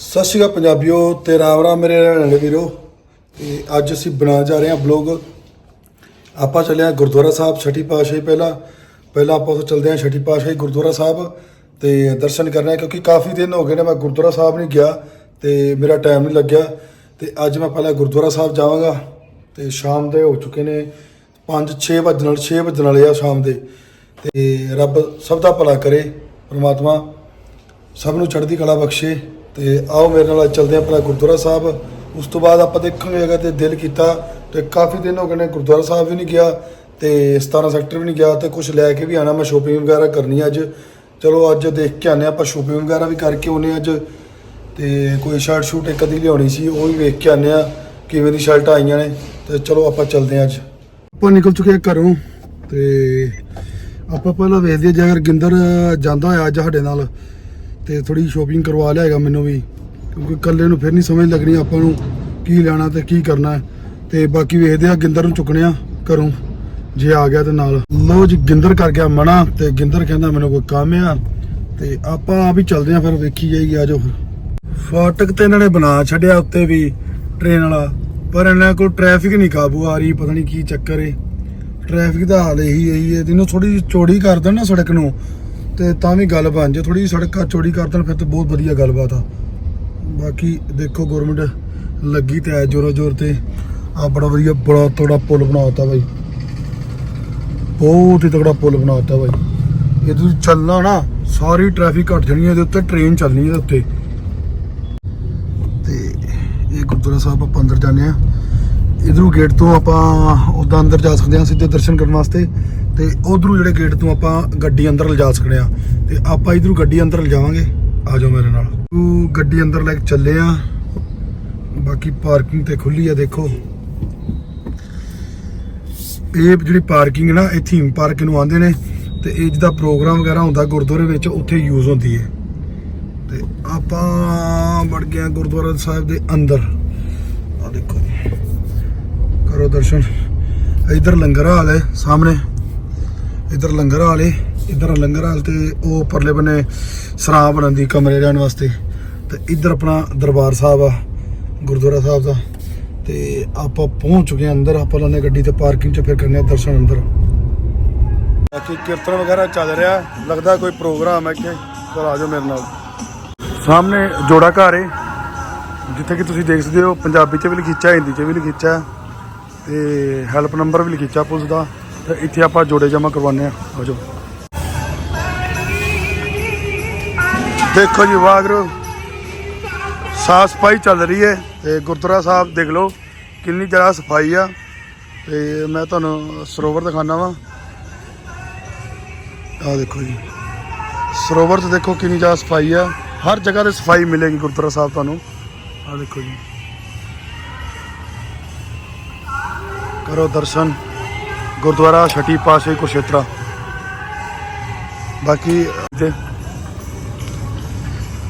ਸਤਿ ਸ਼੍ਰੀ ਅਕਾਲ ਪੰਜਾਬੀਓ ਤੇ ਰਾਮ ਰਾਮ ਮੇਰੇ ਰਹਿਣ ਵਾਲੇ ਵੀਰੋ। ਤੇ ਅੱਜ ਅਸੀਂ ਬਣਾ ਜਾ ਰਹੇ ਹਾਂ ਬਲੌਗ। ਆਪਾਂ ਚੱਲੇ ਹਾਂ ਗੁਰਦੁਆਰਾ ਸਾਹਿਬ ਛਠੀ ਪਾਤਸ਼ਾਹੀ ਪਹਿਲਾਂ। ਪਹਿਲਾਂ ਆਪਾਂ ਉੱਥੇ ਚੱਲਦੇ ਹਾਂ ਛਠੀ ਪਾਤਸ਼ਾਹੀ ਗੁਰਦੁਆਰਾ ਸਾਹਿਬ। ਤੇ ਦਰਸ਼ਨ ਕਰਨਾ ਕਿਉਂਕਿ ਕਾਫੀ ਦਿਨ ਹੋ ਗਏ ਨੇ ਮੈਂ ਗੁਰਦੁਆਰਾ ਸਾਹਿਬ ਨਹੀਂ ਗਿਆ ਤੇ ਮੇਰਾ ਟਾਈਮ ਨਹੀਂ ਲੱਗਿਆ। ਤੇ ਅੱਜ ਮੈਂ ਪਹਿਲਾਂ ਗੁਰਦੁਆਰਾ ਸਾਹਿਬ ਜਾਵਾਂਗਾ। ਤੇ ਸ਼ਾਮ ਦੇ ਹੋ ਚੁੱਕੇ ਨੇ 5 6 ਵਜਣ ਨਾਲ 6 ਵਜਣ ਵਾਲੇ ਆ ਸ਼ਾਮ ਦੇ। ਤੇ ਰੱਬ ਸਭ ਦਾ ਭਲਾ ਕਰੇ ਪ੍ਰਮਾਤਮਾ। ਸਭ ਨੂੰ ਚੜ੍ਹਦੀ ਕਲਾ ਬਖਸ਼ੇ। ਤੇ ਆਓ ਮੇਰੇ ਨਾਲ ਅੱਜ ਚੱਲਦੇ ਹਾਂ ਆਪਣਾ ਗੁਰਦੁਆਰਾ ਸਾਹਿਬ। ਉਸ ਤੋਂ ਬਾਅਦ ਆਪਾਂ ਦੇਖਾਂਗੇ ਅਗਰ ਤੇ ਦਿਲ ਕੀਤਾ ਤੇ ਕਾਫੀ ਦਿਨ ਹੋ ਗਏ ਨੇ ਗੁਰਦੁਆਰਾ ਸਾਹਿਬ ਵੀ ਨਹੀਂ ਗਿਆ ਤੇ 17 ਸੈਕਟਰ ਵੀ ਨਹੀਂ ਗਿਆ ਤੇ ਕੁਝ ਲੈ ਕੇ ਵੀ ਆਣਾ ਮੈਂ ਸ਼ੋਪਿੰਗ ਵਗੈਰਾ ਕਰਨੀ ਅੱਜ। ਚਲੋ ਅੱਜ ਦੇਖ ਕੇ ਆਨੇ ਆਪਾਂ ਸ਼ੋਪਿੰਗ ਵਗੈਰਾ ਵੀ ਕਰਕੇ ਆਉਨੇ ਅੱਜ। ਤੇ ਕੋਈ ਸ਼ਰਟ ਸ਼ੂਟ ਇੱਕ ਅੱਧੀ ਲਿਆਉਣੀ ਸੀ, ਉਹ ਵੀ ਵੇਖ ਕੇ ਆਨੇ ਆ ਕਿਵੇਂ ਦੀ ਸ਼ਰਟਾਂ ਆਈਆਂ ਨੇ। ਤੇ ਚਲੋ ਆਪਾਂ ਚੱਲਦੇ ਹਾਂ ਅੱਜ। ਆਪਾਂ ਨਿਕਲ ਚੁੱਕੇ ਹਾਂ ਘਰੋਂ ਤੇ ਆਪਾਂ ਪਹਿਲਾਂ ਵੇਖਦੇ ਹਾਂ ਜੇ ਅਗਰ ਗਿੰਦਰ ਜਾਂਦਾ ਹੋਇਆ ਅੱਜ ਸਾਡੇ ਨਾਲ। ਤੇ ਥੋੜੀ ਸ਼ੋਪਿੰਗ ਕਰਵਾ ਲਿਆਏਗਾ ਮੈਨੂੰ ਵੀ। ਕਿਉਂਕਿ ਇਕੱਲੇ ਨੂੰ ਫਿਰ ਨਹੀਂ ਸਮਝ ਲੱਗਣੀ ਆਪਾਂ ਨੂੰ ਕੀ ਲੈਣਾ ਤੇ ਕੀ ਕਰਨਾ। ਤੇ ਬਾਕੀ ਵੇਖਦੇ ਆ ਗਿੰਦਰ ਨੂੰ ਚੁੱਕਣੇ ਆ ਘਰੋਂ, ਜੇ ਆ ਗਿਆ ਤੇ ਨਾਲ। ਲੋ ਜੀ, ਗਿੰਦਰ ਕਰ ਗਿਆ ਮਨਾ ਤੇ ਗਿੰਦਰ ਕਹਿੰਦਾ ਮੈਨੂੰ ਕੋਈ ਕੰਮ ਆ। ਤੇ ਆਪਾਂ ਆ ਵੀ ਚੱਲਦੇ ਆ ਫਿਰ ਵੇਖੀ ਜਾਏਗੀ ਆ ਜਾਓ ਫਾਟਕ ਤੇ ਇਹਨਾਂ ਨੇ ਬਣਾ ਛੱਡਿਆ ਉੱਤੇ ਵੀ ਟ੍ਰੇਨ ਵਾਲਾ। ਪਰ ਇਹਨਾਂ ਕੋਲ ਟ੍ਰੈਫਿਕ ਨਹੀਂ ਕਾਬੂ ਆ ਰਹੀ, ਪਤਾ ਨਹੀਂ ਕੀ ਚੱਕਰ ਏ। ਟ੍ਰੈਫਿਕ ਦਾ ਹਾਲ ਇਹੀ ਇਹੀ ਹੈ ਜਿਹਨੂੰ ਥੋੜੀ ਜਿਹੀ ਚੌੜੀ ਕਰ ਦੇਣ ਨਾ ਸੜਕ ਨੂੰ। ਤੇ ਤਾਂ ਵੀ ਗੱਲ ਬਣ ਜੇ। ਥੋੜੀ ਸੜਕਾਂ ਚੌੜੀ ਕਰ ਦੇਣ, ਫਿਰ ਤੇ ਬਹੁਤ ਵਧੀਆ ਗੱਲਬਾਤ ਆ। ਬਾਕੀ ਦੇਖੋ ਗਵਰਨਮੈਂਟ ਲੱਗੀ ਤੇ ਹੈ ਜੋਰੋ ਜੋਰ ਤੇ। ਆ ਬੜਾ ਵਧੀਆ, ਬੜਾ ਤੋੜਾ ਪੁਲ ਬਣਾਤਾ ਬਾਈ। ਬਹੁਤ ਹੀ ਤਕੜਾ ਪੁਲ ਬਣਾਤਾ ਬਾਈ। ਇਹ ਤੁਸੀਂ ਚੱਲਣਾ ਨਾ, ਸਾਰੀ ਟ੍ਰੈਫਿਕ ਘਟ ਜਾਣੀ ਹੈ ਇਹਦੇ ਉੱਤੇ ਟ੍ਰੇਨ ਚੱਲਣੀ ਹੈ ਇਹਦੇ ਉੱਤੇ। ਤੇ ਇਹ ਗੁਰਦੁਆਰਾ ਸਾਹਿਬ ਆਪਾਂ ਅੰਦਰ ਜਾਂਦੇ ਆ। ਇਧਰੋਂ ਗੇਟ ਤੋਂ ਆਪਾਂ, ਉਦਾਂ ਅੰਦਰ ਜਾ ਸਕਦੇ ਹਾਂ ਸਿੱਧੇ ਦਰਸ਼ਨ ਕਰਨ ਵਾਸਤੇ। ਤੇ ਉਧਰੋਂ ਜਿਹੜੇ ਗੇਟ ਤੋਂ ਆਪਾਂ ਗੱਡੀ ਅੰਦਰ ਲਿਜਾ ਸਕਦੇ ਆ, ਤੇ ਆਪਾਂ ਇਧਰੋਂ ਗੱਡੀ ਅੰਦਰ ਲਿਜਾਵਾਂਗੇ। ਆ ਜਾਓ ਮੇਰੇ ਨਾਲ। ਤੂੰ ਗੱਡੀ ਅੰਦਰ ਲੈ ਕੇ ਚੱਲੇ ਆ। ਬਾਕੀ ਪਾਰਕਿੰਗ ਤੇ ਖੁੱਲੀ ਆ, ਦੇਖੋ। ਇਹ ਜਿਹੜੀ ਪਾਰਕਿੰਗ ਨਾ, ਇਹ ਥੀਮ ਪਾਰਕ ਨੂੰ ਆਉਂਦੇ ਨੇ, ਤੇ ਇਹ ਜਿਹਦਾ ਪ੍ਰੋਗਰਾਮ ਵਗੈਰਾ ਹੁੰਦਾ ਗੁਰਦੁਆਰੇ ਵਿੱਚ, ਉੱਥੇ ਯੂਜ਼ ਹੁੰਦੀ ਹੈ। ਤੇ ਆਪਾਂ ਵੜ ਗਏ ਗੁਰਦੁਆਰਾ ਸਾਹਿਬ ਦੇ ਅੰਦਰ। ਆ ਦੇਖੋ ਕਰੋ ਦਰਸ਼ਨ। ਇਧਰ ਲੰਗਰ ਹਾਲ ਹੈ, ਸਾਹਮਣੇ। ਇੱਧਰ ਲੰਗਰ ਵਾਲੇ ਇੱਧਰ ਲੰਗਰ ਹਾਲ ਤੇ ਉਹ ਪਰਲੇ ਬੰਨੇ ਸਰਾਂ ਬਣਨ ਕਮਰੇ ਰਹਿਣ ਵਾਸਤੇ। ਤੇ ਇੱਧਰ ਆਪਣਾ ਦਰਬਾਰ ਸਾਹਿਬ ਆ, ਗੁਰਦੁਆਰਾ ਸਾਹਿਬ ਦਾ। ਤੇ ਆਪਾਂ ਪਹੁੰਚ ਚੁੱਕੇ ਹਾਂ ਅੰਦਰ, ਆਪਾਂ ਲਾਣੇ ਗੱਡੀ ਤੇ ਪਾਰਕਿੰਗ 'ਚ, ਫਿਰ ਕਰਨੇ ਆ ਦਰਸ਼ਨ ਅੰਦਰ। ਬਾਕੀ ਕੀਰਤਨ ਵਗੈਰਾ ਚੱਲ ਰਿਹਾ, ਲੱਗਦਾ ਕੋਈ ਪ੍ਰੋਗਰਾਮ ਹੈ ਕਿ ਚਲ ਆ ਜਾਓ ਮੇਰੇ ਨਾਲ। ਸਾਹਮਣੇ ਜੋੜਾ ਘਰ ਹੈ ਜਿੱਥੇ ਕਿ ਤੁਸੀਂ ਦੇਖ ਸਕਦੇ ਹੋ, ਪੰਜਾਬੀ 'ਚ ਵੀ ਲਿਖਿਆ ਹਿੰਦੀ 'ਚ ਵੀ ਲਿਖਿਆ ਤੇ ਹੈਲਪ ਨੰਬਰ ਵੀ ਲਿਖਿਆ ਪੁਲਿਸ ਦਾ। ਤੇ ਇੱਥੇ ਆਪਾਂ ਜੋੜੇ ਜਮਾ ਕਰਵਾਉਂਦੇ ਆ ਆ ਜਾਓ। ਦੇਖੋ ਜੀ ਵਾਗਰੂ ਸਾਫ਼ ਸਫ਼ਾਈ ਚੱਲ ਰਹੀ ਹੈ ਤੇ ਗੁਰਦੁਆਰਾ ਸਾਹਿਬ ਦੇਖ ਲਓ ਕਿੰਨੀ ਜ਼ਿਆਦਾ ਸਫ਼ਾਈ ਆ ਤੇ ਮੈਂ ਤੁਹਾਨੂੰ ਸਰੋਵਰ ਦਿਖਾਣਾ ਵਾ। ਆ ਦੇਖੋ ਜੀ। ਸਰੋਵਰ ਤੇ ਦੇਖੋ ਕਿੰਨੀ ਜ਼ਿਆਦਾ ਸਫ਼ਾਈ ਆ। ਹਰ ਜਗ੍ਹਾ ਤੇ ਸਫ਼ਾਈ ਮਿਲੇਗੀ ਗੁਰਦੁਆਰਾ ਸਾਹਿਬ ਤੁਹਾਨੂੰ। ਆ ਦੇਖੋ ਜੀ। ਕਰੋ ਦਰਸ਼ਨ। ਗੁਰਦੁਆਰਾ ਛਟੀ ਪਾਸੇ ਕੁਰਸ਼ੇਤਰਾ ਬਾਕੀ ਤੇ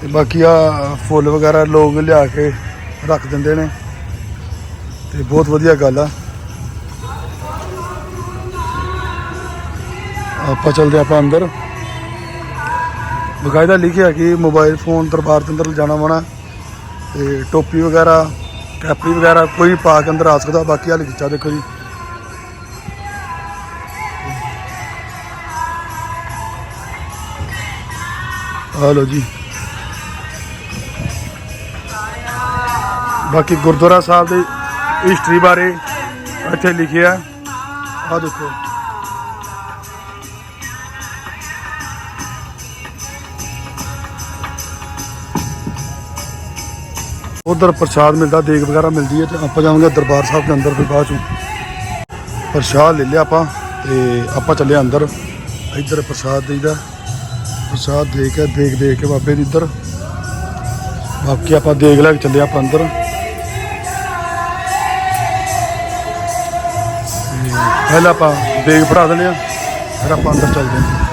ਬਾਕੀ ਆ ਫੁੱਲ ਵਗੈਰਾ ਲੋਕ ਲਿਆ ਕੇ ਰੱਖ ਦਿੰਦੇ ਨੇ। ਤੇ ਬਹੁਤ ਵਧੀਆ ਗੱਲ ਆ। ਆਪਾਂ ਚੱਲਦੇ ਆਪਾਂ ਅੰਦਰ। ਬਕਾਇਦਾ ਲਿਖਿਆ ਕਿ ਮੋਬਾਈਲ ਫੋਨ ਦਰਬਾਰ ਦੇ ਅੰਦਰ ਜਾਣਾ ਮਨਾ ਤੇ ਟੋਪੀ ਵਗੈਰਾ, ਕੈਪਰੀ ਵਗੈਰਾ ਕੋਈ ਪਾ ਕੇ ਅੰਦਰ ਆ ਸਕਦਾ, ਬਾਕੀ ਆ ਲਿਖਿਆ ਦੇਖੋ ਜੀ। ਆ ਲਓ ਜੀ। ਬਾਕੀ ਗੁਰਦੁਆਰਾ ਸਾਹਿਬ ਦੀ ਹਿਸਟਰੀ ਬਾਰੇ ਇੱਥੇ ਲਿਖਿਆ ਆ ਦੇਖੋ। ਉਧਰ ਪ੍ਰਸ਼ਾਦ ਮਿਲਦਾ, ਦੇਗ ਵਗੈਰਾ ਮਿਲਦੀ ਹੈ ਤੇ ਆਪਾਂ ਜਾਵਾਂਗੇ ਦਰਬਾਰ ਸਾਹਿਬ ਦੇ ਅੰਦਰ ਫਿਰ ਬਾਅਦ ਚੋਂ। ਪ੍ਰਸ਼ਾਦ ਲੈ ਲਿਆ ਆਪਾਂ ਤੇ ਆਪਾਂ ਚੱਲੇ ਅੰਦਰ। ਇੱਧਰ ਪ੍ਰਸ਼ਾਦ ਦੇਈਦਾ। ਪ੍ਰਸ਼ਾਦ ਦੇ ਕੇ, ਦੇਖ ਦੇਖ ਕੇ ਬਾਬੇ ਦੀ ਇੱਧਰ। ਬਾਕੀ ਆਪਾਂ ਦੇਖ ਲੈ ਕੇ ਚੱਲੇ ਆਪਾਂ ਅੰਦਰ। ਪਹਿਲਾਂ ਆਪਾਂ ਦੇਗ ਫੜਾ ਦਿੰਦੇ ਆ ਫਿਰ ਆਪਾਂ ਅੰਦਰ ਚੱਲਦੇ ਹਾਂ।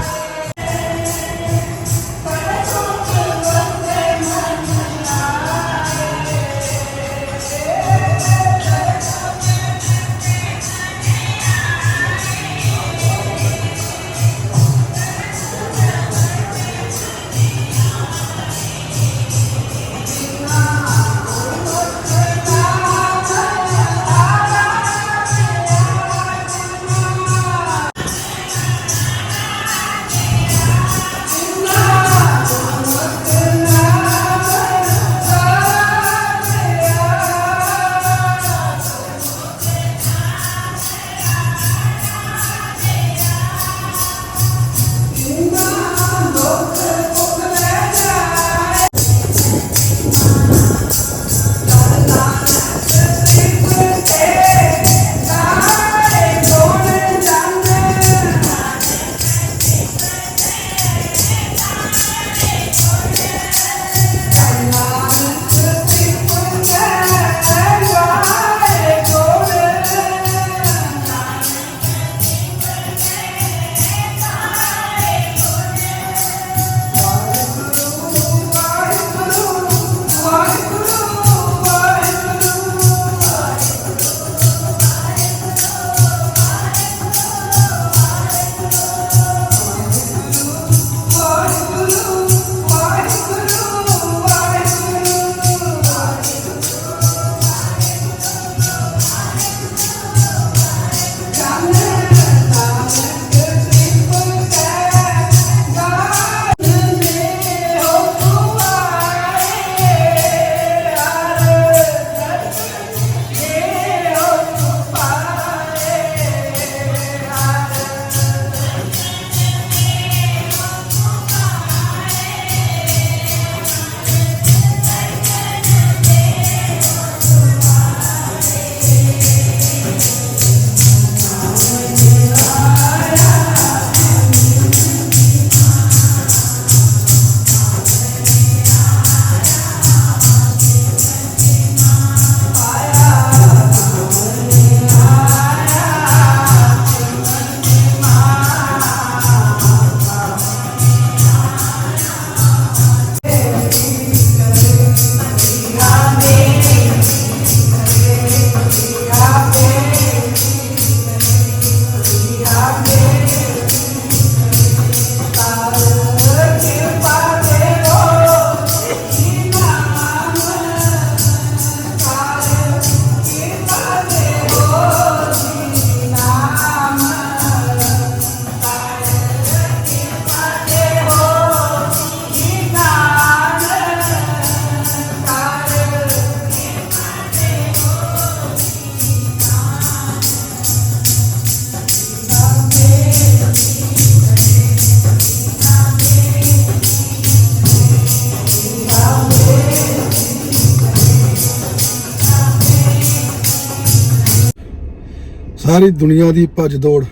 ਸਾਰੀ ਦੁਨੀਆ ਦੀ ਭੱਜ ਦੌੜ।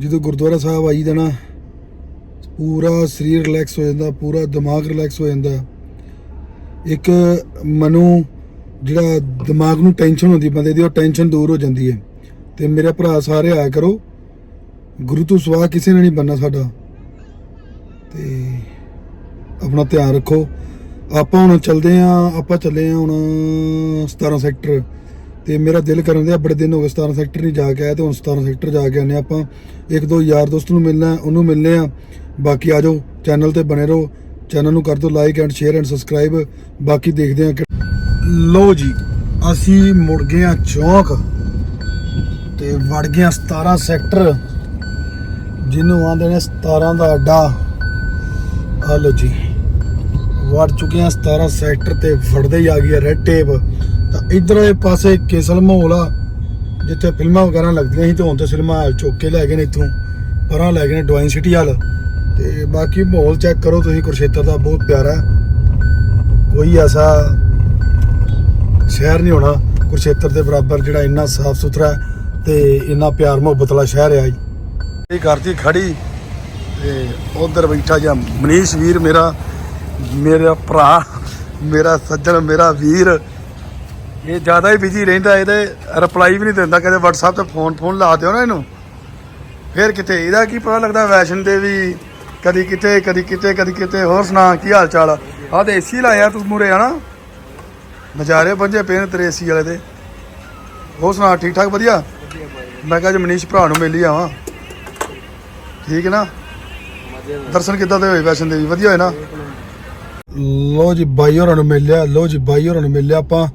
ਜਦੋਂ ਗੁਰਦੁਆਰਾ ਸਾਹਿਬ ਆਈ ਦਾ ਪੂਰਾ ਸਰੀਰ ਰਿਲੈਕਸ ਹੋ ਜਾਂਦਾ, ਪੂਰਾ ਦਿਮਾਗ ਰਿਲੈਕਸ ਹੋ ਜਾਂਦਾ। ਇੱਕ ਮਨੋਂ ਜਿਹੜਾ ਦਿਮਾਗ ਨੂੰ ਟੈਨਸ਼ਨ ਹੁੰਦੀ ਬੰਦੇ ਦੀ, ਉਹ ਟੈਨਸ਼ਨ ਦੂਰ ਹੋ ਜਾਂਦੀ ਹੈ। ਤੇ ਮੇਰੇ ਭਰਾ ਸਾਰੇ ਆਇਆ ਕਰੋ, ਗੁਰੂ ਤੋਂ ਸਵਾ ਕਿਸੇ ਨੇ ਨਹੀਂ ਬੰਨਾ ਸਾਡਾ। ਤੇ ਆਪਣਾ ਧਿਆਨ ਰੱਖੋ। ਆਪਾਂ ਹੁਣ ਚੱਲਦੇ ਆ ਆਪਾਂ ਚੱਲੇ ਆ ਹੁਣ 17 ਸੈਕਟਰ ਤੇ ਮੇਰਾ ਦਿਲ ਕਰਨ ਦਿਆ ਬੜੇ ਦਿਨ ਹੋ ਗਏ 17 ਸੈਕਟਰ ਨਹੀਂ ਜਾ ਕੇ ਆਇਆ ਤੇ ਹੁਣ 17 ਸੈਕਟਰ ਜਾ ਕੇ ਆਨੇ ਆਪਾਂ। ਇੱਕ ਦੋ ਯਾਰ ਦੋਸਤ ਨੂੰ ਮਿਲਣਾ, ਉਹਨੂੰ ਮਿਲਨੇ ਆ ਬਾਕੀ ਆ ਜਾਓ ਚੈਨਲ ਤੇ ਬਣੇ ਰਹੋ। ਚੈਨਲ ਨੂੰ ਕਰ ਦਿਓ like and share and subscribe ਬਾਕੀ ਦੇਖਦੇ ਆ ਕਿ ਲੋ ਜੀ, ਅਸੀਂ ਮੁੜ ਗਏ ਆ ਚੌਂਕ ਤੇ ਵੜ ਗਏ ਆ 17 ਸੈਕਟਰ ਜਿਹਨੂੰ ਆਂਦੇ ਨੇ 17 ਦਾ ਅੱਡਾ। ਆ ਲੋ ਜੀ, ਵੜ ਚੁੱਕੇ ਆ 17 ਸੈਕਟਰ ਤੇ ਵੜਦੇ ਹੀ ਆ ਗਈ ਰੈੱਡ ਟੇਪ ਤਾਂ ਇਧਰਲੇ ਪਾਸੇ ਕੇਸਲ ਮਾਹੌਲ ਆ, ਜਿੱਥੇ ਫਿਲਮਾਂ ਵਗੈਰਾ ਲੱਗਦੀਆਂ ਸੀ ਤੇ ਹੁਣ ਤੇ ਸਿਨੇਮਾ ਹਾਲ ਚੁੱਕ ਕੇ ਲੈ ਗਏ ਨੇ ਇੱਥੋਂ, ਪਰਾਂ ਲੈ ਗਏ ਨੇ ਡਵਾਈਨ ਸਿਟੀ ਹਾਲ। ਤੇ ਬਾਕੀ ਮਾਹੌਲ ਚੈੱਕ ਕਰੋ ਤੁਸੀਂ, ਕੁਰਸ਼ੇਤਰ ਦਾ ਬਹੁਤ ਪਿਆਰਾ ਕੋਈ ਐਸਾ ਸ਼ਹਿਰ ਨਹੀਂ ਹੋਣਾ, ਕੁਰਸ਼ੇਤਰ ਦੇ ਬਰਾਬਰ ਜਿਹੜਾ ਇੰਨਾ ਸਾਫ਼ ਸੁਥਰਾ ਹੈ ਤੇ ਇੰਨਾ ਪਿਆਰ ਮੁਹੱਬਤ ਵਾਲਾ ਸ਼ਹਿਰ ਹੈ ਜੀ। ਇਹ ਕਰਤੀ ਖੜੀ, ਤੇ ਉਧਰ ਬੈਠਾ ਜਾਂ ਮਨੀਸ਼ ਵੀਰ ਮੇਰਾ ਮੇਰਾ ਭਰਾ, ਮੇਰਾ ਸੱਜਣ, ਮੇਰਾ ਵੀਰ ਇਹ ਜ਼ਿਆਦਾ ਹੀ ਬਿਜ਼ੀ ਰਹਿੰਦਾ, ਇਹਦੇ ਰਿਪਲਾਈ ਵੀ ਨਹੀਂ ਦਿੰਦਾ ਕਦੇ WhatsApp ਤੇ ਫੋਨ ਫੋਨ ਲਾ ਦਿਓ ਨਾ ਇਹਨੂੰ। ਫਿਰ ਕਿਤੇ ਇਹਦਾ ਕੀ ਪਤਾ ਲੱਗਦਾ ਵੈਸ਼ਨ ਦੇ ਵੀ ਕਦੀ ਕਿਤੇ ਕਦੀ ਕਿਤੇ ਕਦੀ ਕਿਤੇ, ਹੋਰ ਸੁਣਾ, ਕੀ ਹਾਲ ਚਾਲ ਆ? ਆਹ ਤੇ ਏਸੀ ਲਾਇਆ ਤੂੰ ਮੂਰੇ ਆ ਨਾ ਨਜ਼ਾਰੇ ਬੰਜੇ ਪਏ ਨੇ ਤੇਰੇ ਏਸੀ ਵਾਲੇ ਦੇ। ਹੋਰ ਸੁਣਾ ਠੀਕ ਠਾਕ ਵਧੀਆ? ਮੈਂ ਕਿਹਾ ਜੀ ਮਨੀਸ਼ ਭਰਾ ਨੂੰ ਮਿਲ ਹੀ ਆਵਾਂ। ਠੀਕ ਹੈ ਨਾ? ਦਰਸ਼ਨ ਕਿੱਦਾਂ ਦੇ ਹੋਏ ਵੈਸ਼ਨ ਦੇਵੀ? ਵਧੀਆ ਹੋਏ ਨਾ? ਲੋ ਜੀ, ਬਾਈ ਹੋਰਾਂ ਨੂੰ ਮਿਲਿਆ ਲੋ ਜੀ, ਬਾਈ ਹੋਰਾਂ ਨੂੰ ਮਿਲਿਆ ਆਪਾਂ।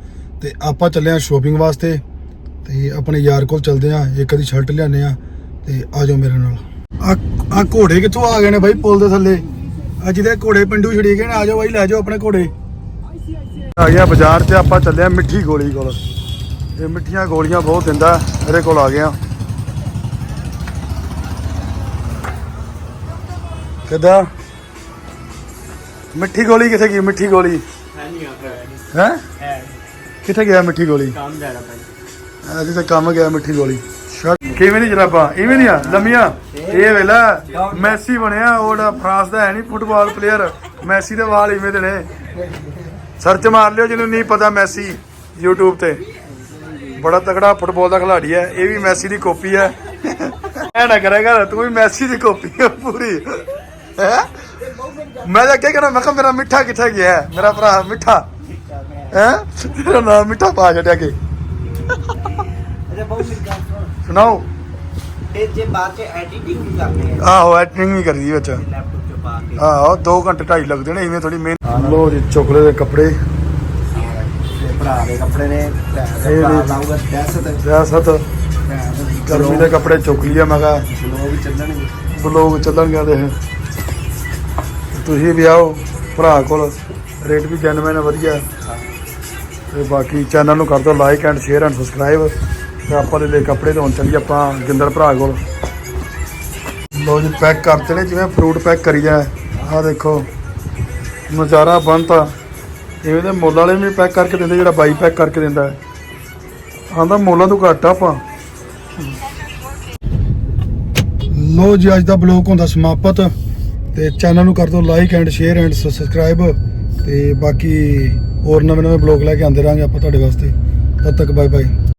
ਤੇ ਆਪਾਂ ਚੱਲੇ ਆ ਸ਼ੋਪਿੰਗ ਵਾਸਤੇ ਤੇ ਆਪਣੇ ਯਾਰ ਕੋਲ ਚੱਲਦੇ ਆ ਇੱਕ ਦੀ ਸ਼ਰਟ ਲਿਆਨੇ ਆ ਤੇ ਆ ਜਾਓ ਮੇਰੇ ਨਾਲ। ਆ ਘੋੜੇ ਕਿੱਥੋਂ ਆ ਗਏ ਨੇ ਬਾਈ ਪੁਲ ਦੇ ਥੱਲੇ? ਆ ਜਿਹਦੇ ਘੋੜੇ ਪਿੰਡੂ ਛੜੀ ਗਏ ਨੇ ਆ ਜਾਓ ਬਾਈ ਲੈ ਜਾਓ ਆਪਣੇ ਘੋੜੇ। ਆ ਗਿਆ ਬਾਜ਼ਾਰ 'ਚ ਆਪਾਂ ਚੱਲੇ ਆ ਮਿੱਠੀ ਗੋਲੀ ਕੋਲ। ਇਹ ਮਿੱਠੀਆਂ ਗੋਲੀਆਂ ਬਹੁਤ ਦਿੰਦਾ ਇਹਦੇ ਕੋਲ ਆ ਗਿਆ। ਕਿੱਦਾਂ? ਮਿੱਠੀ ਗੋਲੀ ਕਿੱਥੇ ਗਈ ਮਿੱਠੀ ਗੋਲੀ? ਹੈ ਨਹੀਂ ਆ ਹੈ? ਹੈ ਕਿੱਥੇ ਗਿਆ ਮਿੱਠੀ ਗੋਲੀ? ਪੈਂਦਾ ਅੱਜ ਤੇ ਕੰਮ ਗਿਆ ਮਿੱਠੀ ਗੋਲੀ। ਸ਼ਰਟ ਕਿਵੇਂ ਨਹੀਂ ਜਰਾਬਾਂ? ਇਵੇਂ ਨਹੀਂ ਆ? ਲੰਮੀਆਂ? ਇਹ ਵੇਲਾ ਮੈਸੀ ਬਣਿਆ ਉਹਦਾ ਫਰਾਂਸ ਦਾ ਹੈ ਨਹੀਂ ਫੁੱਟਬਾਲ ਪਲੇਅਰ ਮੈਸੀ ਦੇ ਵਾਲ ਇਵੇਂ ਦੇ ਨੇ। ਸਰਚ ਮਾਰ ਲਿਓ ਜਿਹਨੂੰ ਨਹੀਂ ਪਤਾ ਮੈਸੀ YouTube ਤੇ। ਬੜਾ ਤਕੜਾ ਫੁੱਟਬਾਲ ਦਾ ਖਿਡਾਰੀ ਹੈ ਇਹ ਵੀ ਮੈਸੀ ਦੀ ਕਾਪੀ ਹੈ। ਐ ਨਾ ਕਰੇਗਾ ਤੂੰ ਵੀ ਮੈਸੀ ਦੀ ਕਾਪੀ ਹੈ ਪੂਰੀ। ਹੈ? ਮੈਂ ਤਾਂ ਕੀ ਕਰਾਂ ਮੈਂ ਕਿਹਾ ਮੇਰਾ ਮਿੱਠਾ ਕਿੱਥੇ ਗਿਆ? ਹੈ? ਮੇਰਾ ਭਰਾ ਮਿੱਠਾ। ਹੈ? ਤੇਰਾ ਨਾਮ ਮਿੱਠਾ ਪਾ ਛੱਡਿਆ ਕੇ? ਅਰੇ ਬਹੁਤ ਸੁਣਾਓ। ਤੇ ਜੇ ਬਾਅਦ ਚ ਐਡੀਟਿੰਗ ਵੀ ਕਰਦੇ ਆ ਆਹੋ ਐਕਟਿੰਗ ਵੀ ਕਰਦੀ ਵਿੱਚ। ਲੈਪਟਾਪ ਚ ਪਾ ਕੇ। ਆਹੋ 2 ਘੰਟੇ ਢਾਈ ਲੱਗਦੇ ਨੇ ਇਵੇਂ ਥੋੜੀ ਮਿਹਨਤ। ਲੋ ਜੀ ਚੋਕਲੇ ਦੇ ਕੱਪੜੇ। ਤੇ ਭਰਾ ਦੇ ਕੱਪੜੇ ਨੇ ਭਰਾ ਇਹ ਦਾ ਵੀ- ਭਰਾ ਲਾਊਗਾ ਦਹਿਸ਼ਤ ਸਿਆਸਤ ਗਰਮੀ ਦੇ ਕੱਪੜੇ ਚੁੱਕ ਲਿਆ ਮੈਂ ਕਿਹਾ। ਲੋਕ ਵੀ ਚੱਲਣਗੇ। ਬਲੋਗ ਚੱਲਣਗੇ ਦੇ ਤੁਸੀਂ ਵੀ ਆਓ ਭਰਾ ਕੋਲ। ਰੇਟ ਵੀ ਜੈਨੂਇਨ ਹੈ ਵਧੀਆ। ਤੇ ਬਾਕੀ ਚੈਨਲ ਨੂੰ ਕਰ ਦਿਓ like and share and subscribe ਤੇ ਆਪਾਂ ਦੇ ਲਈ ਕੱਪੜੇ ਧੋਣ ਚੱਲੀਏ ਆਪਾਂ ਗਿੰਦਰ ਭਰਾ ਕੋਲ। ਲੋ ਜੀ ਪੈਕ ਕਰਤੇ ਨੇ, ਜਿਵੇਂ ਫਰੂਟ ਪੈਕ ਕਰੀਦਾ ਆਹ ਦੇਖੋ, ਨਜ਼ਾਰਾ ਬੰਤਾ ਇਵੇਂ ਦੇ ਮੁੱਲ ਵਾਲੇ ਵੀ ਪੈਕ ਕਰਕੇ ਦਿੰਦੇ, ਜਿਹੜਾ ਬਾਈ ਪੈਕ ਕਰਕੇ ਦਿੰਦਾ। ਹੈ ਆਂਦਾ ਮੁੱਲਾਂ ਤੋਂ ਘੱਟ ਆਪਾਂ। ਲੋ ਜੀ, ਅੱਜ ਦਾ ਬਲੌਗ ਹੁੰਦਾ ਸਮਾਪਤ। ਤੇ ਚੈਨਲ ਨੂੰ ਕਰ ਦਿਓ like and share and subscribe ਤੇ ਬਾਕੀ ਹੋਰ ਨਵੇਂ ਨਵੇਂ ਬਲੌਗ ਲੈ ਕੇ ਆਉਂਦੇ ਰਾਂਗੇ ਆਪਾਂ ਤੁਹਾਡੇ ਵਾਸਤੇ। ਤਦ ਤੱਕ ਬਾਏ ਬਾਏ